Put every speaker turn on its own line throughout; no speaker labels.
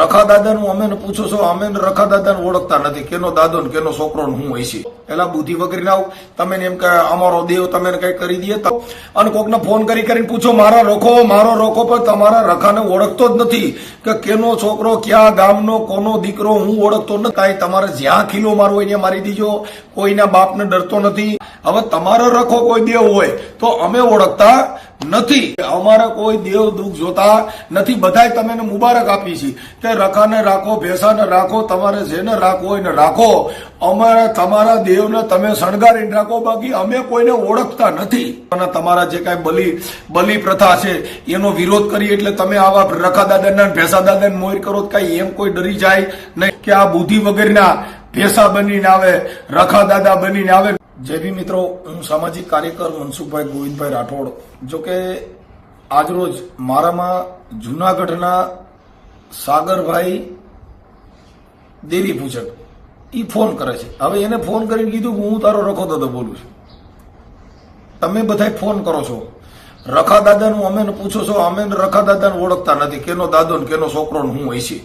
રખા દાદાનું અમે પૂછો છો અમે રખા દાદાને ઓળખતા નથી. કેનો દાદો ને કેનો છોકરો હું હોય છે? પેલા બુદ્ધિ વગરી ના તમે એમ કે અમારો દેવ તમે કઈ કરી દે અને કોકને ફોન કરી કરીને પૂછો, મારા રખો મારો રખો પણ તમારા રખાને ઓળખતો જ નથી કે કેનો છોકરો ક્યાં ગામનો, કોનો દીકરો, હું ઓળખતો નથી. કાંઈ તમારે જ્યાં ખીલો મારવો એને મારી દીજો. કોઈના બાપને ડરતો નથી. હવે તમારો રખો કોઈ દેવ હોય તો અમે ઓળખતા નથી. અમારા કોઈ દેવ દુઃખ જોતા નથી. બધાય તમે મુબારક આપી છે કે રખાને રાખો, ભેસાને રાખો, તમારે જેને રાખવો હોય ને રાખો. અમારા, તમારા દેવને તમે શણગારીને રાખો, બાકી અમે કોઈને ઓળખતા નથી. અને તમારા જે કાંઈ બલિ બલિ પ્રથા છે, એનો વિરોધ કરી એટલે તમે આવા રખા દાદાના, ભેંસા દાદાને મોર કરો કાંઈ એમ કોઈ ડરી જાય નહીં કે આ બુદ્ધિ વગરના ભેંસા બનીને આવે, રખા દાદા બનીને આવે. જે બી મિત્રો, હું સામાજિક કાર્યકર મનસુખભાઈ ગોવિંદભાઈ રાઠોડ. જો કે આજરોજ મારામાં જુનાગઢના સાગરભાઈ દેવી પૂજક એ ફોન કરે છે. હવે એને ફોન કરીને કીધું હું તારો રખો દાદા બોલું છું. તમે બધા ફોન કરો છો. રખા દાદાનું અમે પૂછો છો અમે રખા દાદાને ઓળખતા નથી. કેનો દાદો ને કેનો છોકરો હું હોય છે.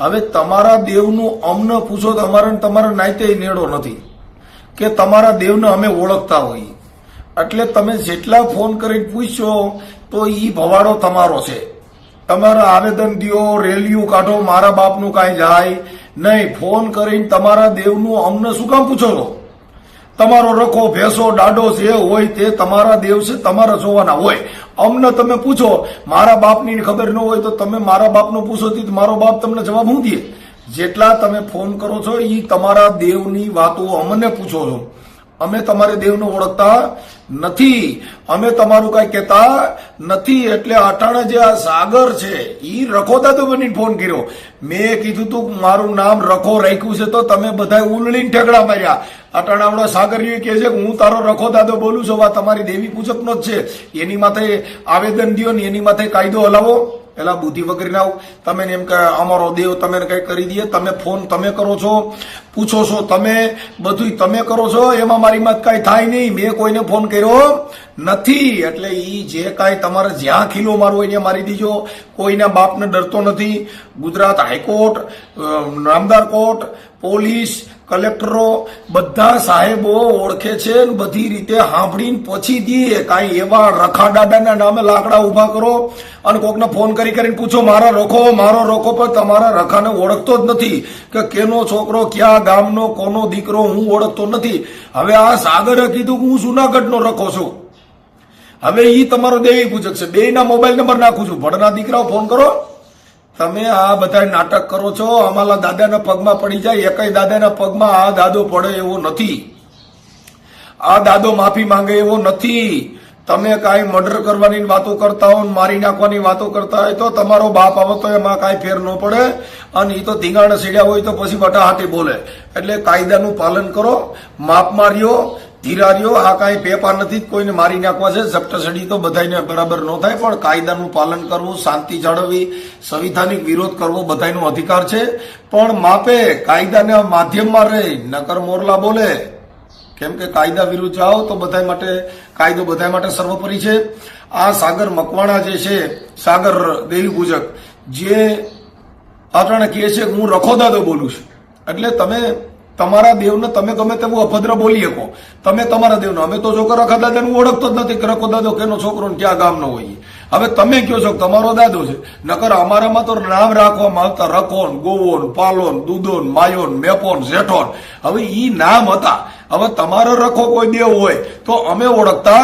હવે તમારા દેવનું અમને પૂછો તો અમારે તમારા નાયતે નેડો નથી. કે તમારા દેવને અમે ઓળખતા હોઈએ. એટલે તમે જેટલા ફોન કરીને પૂછશો તો એ ભવાડો તમારો છે. તમારા આવેદન દિયો, રેલીઓ કાઢો, મારા બાપનું કાંઈ જાય નહીં. ફોન કરીને તમારા દેવનું અમને શું કામ પૂછો છો? તમારો રખો, ભેંસો, દાડો જે હોય તે તમારા દેવ છે, તમારા જોવાના હોય. અમને તમે પૂછો, મારા બાપની ખબર ન હોય તો તમે મારા બાપનો પૂછો તો મારો બાપ તમને જવાબ હું દે? જેટલા તમે ફોન કરો છો એ તમારા દેવની વાતો અમને પૂછો છો. અમે તમારે દેવને ઓળખતા નથી. અમે તમારું કઈ કહેતા નથી એટલે અટાણા જે આ સાગર છે એ રખો દાદો બનીને ફોન કર્યો. મેં કીધું તું મારું નામ રખો રાખ્યું છે તો તમે બધા ઉલળીને ઠેકડા માર્યા. અટાણા આપણા સાગરીય કહે છે કે હું તારો રખો દાદો બોલું છું વા તમારી દેવી પૂજકનો જ છે. એની માથે આવેદન દ્યો ને એની માથે કાયદો હલાવો. પેલા બુદ્ધિ વગર ના તમે એમ કે અમારો દેવ તમે કંઈ કરી દઈએ તમે ફોન તમે કરો છો, પૂછો છો તમે બધું તમે કરો છો, એમાં મારી મત કઈ થાય નહીં. મેં કોઈને ફોન કર્યો નથી. એટલે એ જે કાંઈ તમારે જ્યાં ખીલો મારવો એને મારી દીજો. કોઈના બાપને ડરતો નથી. ગુજરાત હાઈકોર્ટ નામદાર કોર્ટ, પોલીસ કલેક્ટરો બધા સાહેબો ઓળખે છે બધી રીતે સાંભળીને પછી દઈએ કાંઈ એવા રખા દાદાના નામે લાકડા ઊભા કરો અને કોકને ફોન કરી કરીને પૂછો, મારા રખો, મારો રખો. પણ તમારા રખાને ઓળખતો જ નથી કે કેનો છોકરો ક્યાં ગામનો, કોનો દીકરો, હું ઓળખતો નથી. હવે આ સાગરે કીધું કે હું જુનાગઢનો રખો છું. હવે એ તમારો દેવી પૂજક છે. બેયના મોબાઈલ નંબર નાખું છું. ભણના દીકરાઓ ફોન કરો. તમે આ બધા નાટક કરો છો અમારા દાદાના પગમાં પડી જાય, એકય દાદાના પગમાં આ દાદો પડે એવો નથી. આ દાદો માફી માંગે એવો નથી. તમે કાંઈ મર્ડર કરવાની વાતો કરતા હો મારી નાખવાની વાતો કરતા હોય તો તમારો બાપ આવે તો એમાં કાંઈ ફેર ન પડે અને એ તો ધીંગાણે સીડ્યા હોય તો પછી વટાહાટી બોલે. એટલે કાયદાનું પાલન કરો, માપ માર્યો ધીરાર્યો આ કાંઈ પેપાર નથી કોઈને મારી નાખવા છે. ઝપટસડી તો બધાને બરાબર ન થાય, પણ કાયદાનું પાલન કરવું, શાંતિ જાળવવી, સંવિધાનિક વિરોધ કરવો બધાનો અધિકાર છે. પણ માપે કાયદાના માધ્યમમાં રહે, નકર મોરલા બોલે. કેમ કે કાયદા વિરુદ્ધ જાઓ તો બધા માટે, કાયદો બધા માટે સર્વોપરી છે. આ સાગર મકવાણા જે છે, સાગર દેવી પૂજક, જે અટાણે કહે છે હું રખોદાદો બોલું છું. એટલે તમે તમારા દેવને તમે ગમે તેવું અભદ્ર બોલી શકો. તમે તમારા દેવને, અમે તો જો કે રખા દાદાને ઓળખતો જ નથી રખો દાદો કેનો છોકરો ક્યાં ગામનો હોય હવે તમે કહો છો તમારો દાદો છે, નકર અમારામાં તો નામ રાખવામાં આવતા રખોન, ગોવોન, પાલોન, દૂધોન, માયોન, મેપોન, જેઠોન. હવે ઈ નામ હતા. હવે તમારો રખો કોઈ દેવ હોય તો અમે ઓળખતા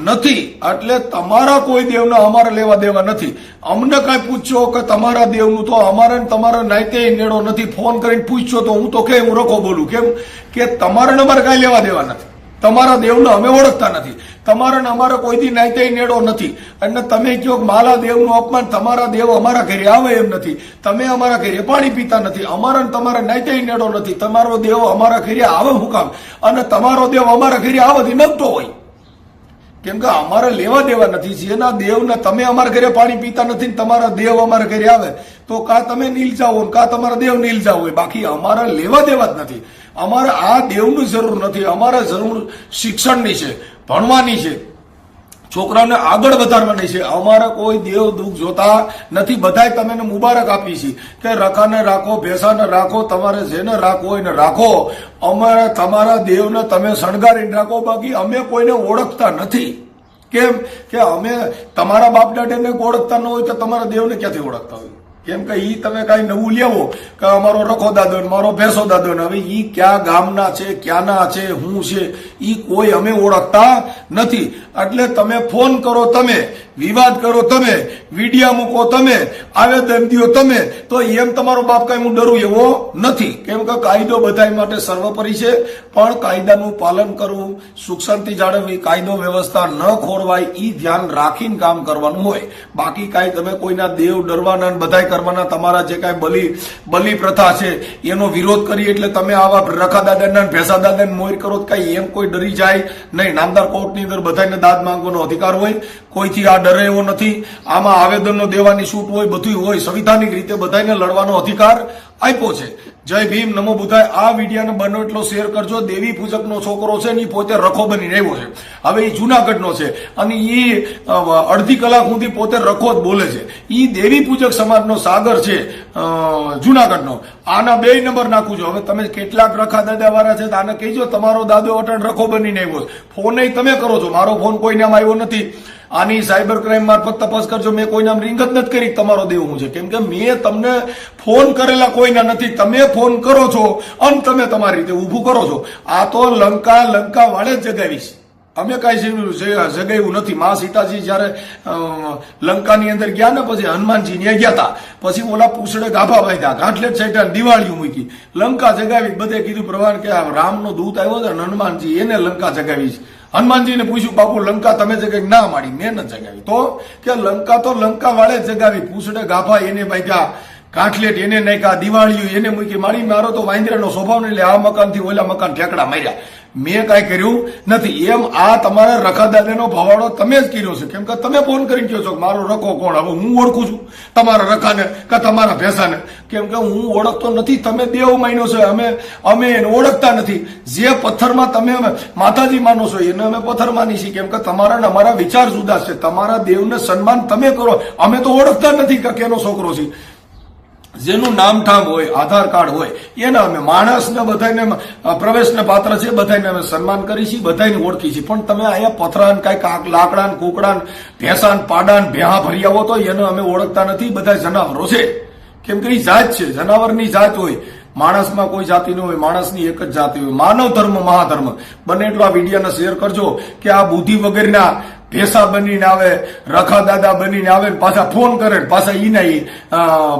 નથી. એટલે તમારા કોઈ દેવને અમારે લેવા દેવા નથી. અમને કાંઈ પૂછશો કે તમારા દેવનું તો અમારે તમારા નાયતે નેડો નથી. ફોન કરીને પૂછશો તો હું તો કે, હું રખો બોલું. કેમ? કે તમારે અમારે કાંઈ લેવા દેવા નથી. તમારા દેવને અમે ઓળખતા નથી. તમારા ને અમારે કોઈ દી નાયતે નેડો નથી. અને તમે કહો મારા દેવનું અપમાન તમારા દેવ અમારા ઘરે આવે એમ નથી. તમે અમારા ઘરે પાણી પીતા નથી. અમારા તમારા નાયતે નેડો નથી. તમારો દેવ અમારા ઘરે આવે હું કામ અને તમારો દેવ અમારા ઘરે આવવાથી નમતો હોય. કેમ કે અમારે લેવા દેવા નથી. જેના દેવને તમે અમારા ઘરે પાણી પીતા નથી તમારા દેવ અમારા ઘરે આવે, તો કા તમે નીલ જાઓ કા તમારા દેવ નીલ જાઓ. હોય બાકી અમારે લેવા દેવા જ નથી. અમારે આ દેવની જરૂર નથી. અમારે જરૂર શિક્ષણની છે, ભણવાની છે. છોકરાઓને આગળ વધારવાની છે. અમારે કોઈ દેવ દુઃખ જોતા નથી. બધાય તમે એને મુબારક આપી છે કે રખાને રાખો, ભેસાને રાખો, તમારે જેને રાખવો હોય ને રાખો. અમારે, તમારા દેવને તમે શણગારીને રાખો. બાકી અમે કોઈને ઓળખતા નથી. કેમ? કે અમે તમારા બાપ દાદાને ઓળખતા ન હોય તો તમારા દેવને ક્યાંથી ઓળખતા હોય? કેમ કે ઈ તમે કઈ નવું લેવો કે અમારો રખો દાદો મારો ભેંસો દાદો હવે ઈ ક્યાં ગામના છે, ક્યાંના છે, હું છે, ઈ કોઈ અમે ઓળખતા નથી. એટલે તમે ફોન કરો તમે, વિવાદ કરો તમે, વિડિયા મૂકો તમે, આવેદન દો તમે, તો એમ તમારો બાપ કઈ હું ડરું એવો નથી. કેમ કે કાયદો બધા માટે સર્વોપરી છે, પણ કાયદાનું પાલન કરવું, સુખ શાંતિ જાળવવી, કાયદો વ્યવસ્થા ન ખોરવાય, ઈ ધ્યાન રાખીને કામ કરવાનું હોય. બાકી કાંઈ તમે કોઈના દેવ ડરવાના ને કરવાના તમારા જે કાંઈ બલિ બલિ પ્રથા છે, એનો વિરોધ કરી એટલે તમે આવા રખા દાદાના ભેંસા દાદાને મોર કરો કાંઈ એમ કોઈ ડરી જાય નહીં. નામદાર કોર્ટની અંદર બધાને દાદ માંગવાનો અધિકાર હોય, કોઈથી આ ડરે એવો નથી. આમાં આવેદનો દેવાની છૂટ હોય બધું હોય. સંવિધાનિક રીતે બધાને લડવાનો અધિકાર આપ્યો છે. જય ભીમ, નમો બુધાય આ વિડીયોને બનો એટલો શેર કરજો. દેવી પૂજકનો છોકરો છે ને પોતે રખો બનીને આવ્યો છે. હવે એ જુનાગઢનો છે. અને એ અડધી કલાક સુધી પોતે રખો જ બોલે છે. એ દેવી પૂજક સમાજનો સાગર છે જુનાગઢનો. આના બે નંબર નાખું છું. હવે તમે કેટલાક રખા દાદા વાળા છે તો આને કહેજો, તમારો દાદો અટણ રખો બનીને આવ્યો છે. ફોન તમે કરો છો. મારો ફોન કોઈને આવ્યો નથી. આની સાયબર ક્રાઇમ મારફત તપાસ કરજો. મેં કોઈ નામ રિંગ નથી કરી. તમારો દેવ હું છે. કેમ કે મેં તમને ફોન કરેલા કોઈના નથી. તમે ફોન કરો છો અને તમે તમારી રીતે ઊભું કરો છો. આ તો લંકા લંકા વાળે જ જગાવીશ. અમે કાંઈ જગાવ્યું નથી. મા સીતાજી જયારે લંકાની અંદર ગયા ને પછી હનુમાનજી ને ગયા હતા પછી ઓલા પૂછડે ગાભા બાંધ્યા ગાંઠલેટ સાઈટા દિવાળી મૂકી. લંકા જગાવી બધે કીધું પ્રવાન કે રામનો દૂત આવ્યો છે હનુમાનજી એને લંકા જગાવી છે હનુમાનજીને પૂછ્યું, બાપુ, લંકા તમે જગાવી ના માડી, મેં ન જગાવી. તો કે, લંકા તો લંકા વાળે જગાવી, પૂછડે ગાભા એને બાંધ્યા કાંઠલેટ એને નાખ્યા દિવાળીઓ એને મૂકી. મારી, મારો તો વાંદરાનો સ્વભાવ નહીં એટલે આ મકાનથી ઓલા મકાન ઠેકડા માર્યા. મેં કાંઈ કર્યું નથી. એમ આ તમારા રખાદાદાનો ભવાડો તમે જ કર્યો છે. કેમ કે તમે ફોન કરીને કહો છો કે મારો રખો કોણ? હવે હું ઓળખું છું તમારા રખાને કે તમારા ભેંસાને. કેમ કે હું ઓળખતો નથી. તમે દેવ માન્યો છે. અમે અમે એને ઓળખતા નથી. જે પથ્થરમાં તમે માતાજી માનો છો, એને અમે પથ્થર માની છીએ. કેમ કે તમારા ને અમારા વિચાર જુદા છે. તમારા દેવને સન્માન તમે કરો. અમે તો ઓળખતા નથી કે કેનો છોકરો છે. જેનું નામઠામ હોય, આધાર કાર્ડ હોય, એના અમે માણસને બધાને પ્રવેશને પાત્ર છે બધાને અમે સન્માન કરી છીએ બધાને ઓળખી છીએ. પણ તમે અહીંયા પથરાન કાંઈક લાકડાન, કુકડાન, ભેંસાન, પાડાન, ભેહા ભરી આવો તો એને અમે ઓળખતા નથી, બધા જનાવરો છે. કેમ કે એ જાત છે, જનાવરની જાત હોય. માણસમાં કોઈ જાતિ ન હોય, માણસની એક જ જાતિ હોય. માનવ ધર્મ, મહાધર્મ. બને એટલો આ વિડીયોને શેર કરજો કે આ બુદ્ધિ વગરના ભેસા બનીને આવે રખા દાદા બનીને આવે પાછા ફોન કરે ને પાછા ઈને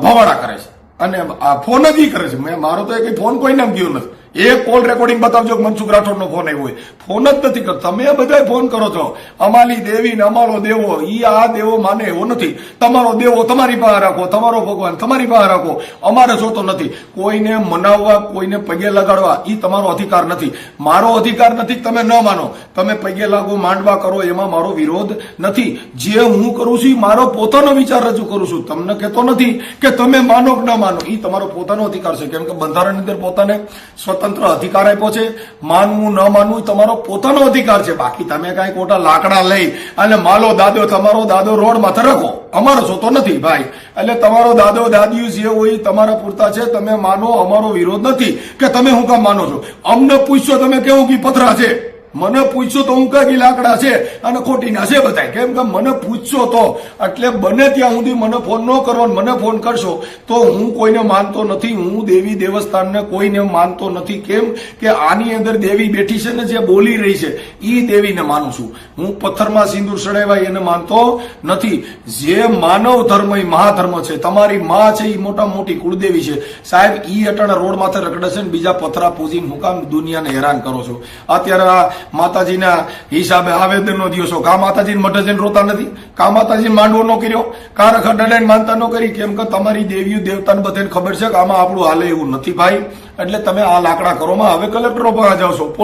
ભવાડા કરે છે. અને ફોન જ કરે છે. મેં, મારો તો એક ફોન કોઈ નામ ગયો નથી. એક કોલ રેકોર્ડિંગ બતાવજો કે મનસુખ રાઠોડનો ફોન આવ્યો ફોન જ નથી કરતો. તમે બધા ફોન કરો છો. અમારી દેવી ને અમારો દેવો, ઈ આ દેવો માને એવો નથી. તમારો દેવો તમારી પાસે રાખો, તમારો ભગવાન તમારી પાસે રાખો. અમારે જોતો નથી. કોઈને મનાવવા, કોઈને પગે લગાડવા, ઈ તમારો અધિકાર નથી. મારો અધિકાર નથી તમે ન માનો. તમે પગે લાગો, માંડવા કરો, એમાં મારો વિરોધ નથી. જે હું કરું છું મારો પોતાનો વિચાર રજૂ કરું છું. તમને કહેતો નથી કે તમે માનો કે ન માનો. ઈ તમારો પોતાનો અધિકાર છે. કેમ કે બંધારણની અંદર પોતાને સ્વતંત્ર અધિકાર આપ્યો છે. માનવું, ન માનવું તમારો પોતાનો અધિકાર છે. બાકી તમે કાંઈ ખોટા લાકડા લઈ અને માલો દાદો, તમારો દાદો રોડ માથે રખો. અમારો જોતો નથી, ભાઈ. એટલે તમારો દાદો, દાદીઓ જે હોય તમારા પૂરતા છે. તમે માનો, અમારો વિરોધ નથી. કે તમે હું કામ માનો છો? અમને પૂછશો તમે કેવું કે પથરા છે? મને પૂછશો તો હું કઈ લાકડા છે અને ખોટી ના છે બધા કેમ કે મને પૂછશો તો. એટલે બને ત્યાં સુધી મને ફોન ન કરો મને ફોન કરશો. તો હું કોઈને માનતો નથી. હું દેવી દેવસ્થાનને કોઈને માનતો નથી. કેમ કે આની અંદર દેવી બેઠી છે ને જે બોલી રહી છે એ દેવીને માનું છું. હું પથ્થરમાં સિંદૂર સડાવ્યા એને માનતો નથી. જે માનવ ધર્મ એ મહાધર્મ છે. તમારી માં છે એ મોટા મોટી કુળદેવી છે. સાહેબ, ઈ અટાણા રોડ માથે રખડે છે ને બીજા પથરા પૂજીને હું કામ દુનિયાને હેરાન કરો છો. અત્યારે આ માતાજીના હિસાબે આવેદનનો દિવસો. કા માતાજીને મઢે જઈને રોતા નથી? કા માતાજીને માંડવો ન કર્યો? કા રખડ ડડાઈને માનતા ન કરી? કેમ કે તમારી દેવીઓ, દેવતાને બધાને ખબર છે કે આમાં આપણું હાલે એવું નથી ભાઈ. એટલે તમે આ લાકડા કરોમાં હવે કલેક્ટરો પાસે જાઓ છો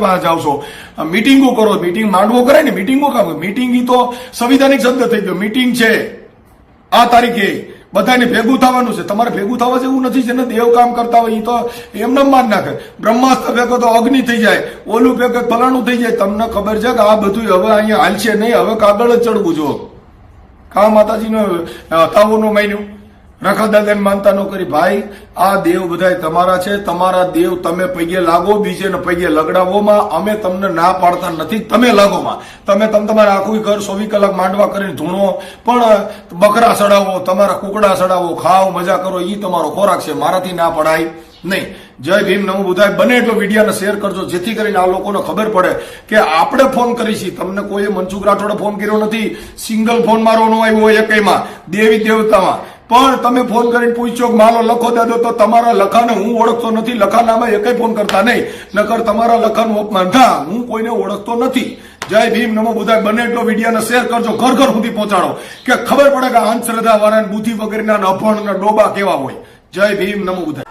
પાસે જાઓ છો. મિટિંગો કરો. મિટિંગ માંડવો કરે ને? મિટિંગો કામ? મિટિંગ તો સંવિધાનિક શબ્દ થઈ ગયો. મિટિંગ છે. આ તારીખે બધાને ભેગું થવાનું છે. તમારે ભેગું થવા જેવું નથી જેને દેવ કામ કરતા હોય એ તો એમને માન નાખે. બ્રહ્માસ્ત્ર ભેગો તો અગ્નિ થઈ જાય, ઓલું ભેગો ફલાણું થઈ જાય. તમને ખબર છે કે આ બધું હવે અહીંયા હાલશે નહીં. હવે કાગળ જ ચડવું જો કા માતાજીનો તાવુનું માન્યું? રખા માનતા ન કરી, ભાઈ, આ દેવ બધાય તમારા છે. તમારા દેવ તમે પૈયે લાગો, બીજેને પૈયે લગડાવોમાં અમે તમને ના પાડતા નથી, તમે લાગોમાં તમે તમ તમારા આખું ઘર ચોવીસ કલાક માંડવા કરીને ધૂણો. પણ બકરા સડાવો તમારા કુકડા સડાવો ખાઓ, મજા કરો એ તમારો ખોરાક છે. મારાથી ના પડાય. નહીં. જય ભીમ નમો બુધાય બને એટલો વિડીયાને શેર કરજો, જેથી કરીને આ લોકોને ખબર પડે કે આપણે ફોન કરી છીએ. તમને કોઈએ મનસુખ રાઠોડે ફોન કર્યો નથી? સિંગલ ફોન મારો નો આવ્યો એકમાં દેવી દેવતામાં. પણ તમે ફોન કરીને પૂછ્યો માલો લખો દાદો, તો તમારા લખાને હું ઓળખતો નથી. લખાનામાં એકય ફોન કરતા નહીં. નકર તમારા લખાનું અપમાન. થા હું કોઈને ઓળખતો નથી. જય ભીમ, નમો બુધાય. બને એટલો વિડીયોને શેર કરજો, ઘર ઘર સુધી પહોંચાડો. કે ખબર પડે કે અંધશ્રદ્ધા વાળા બુદ્ધિ વગેરેના અભણ ડોબા કેવા હોય. જય ભીમ, નમો બુધાય.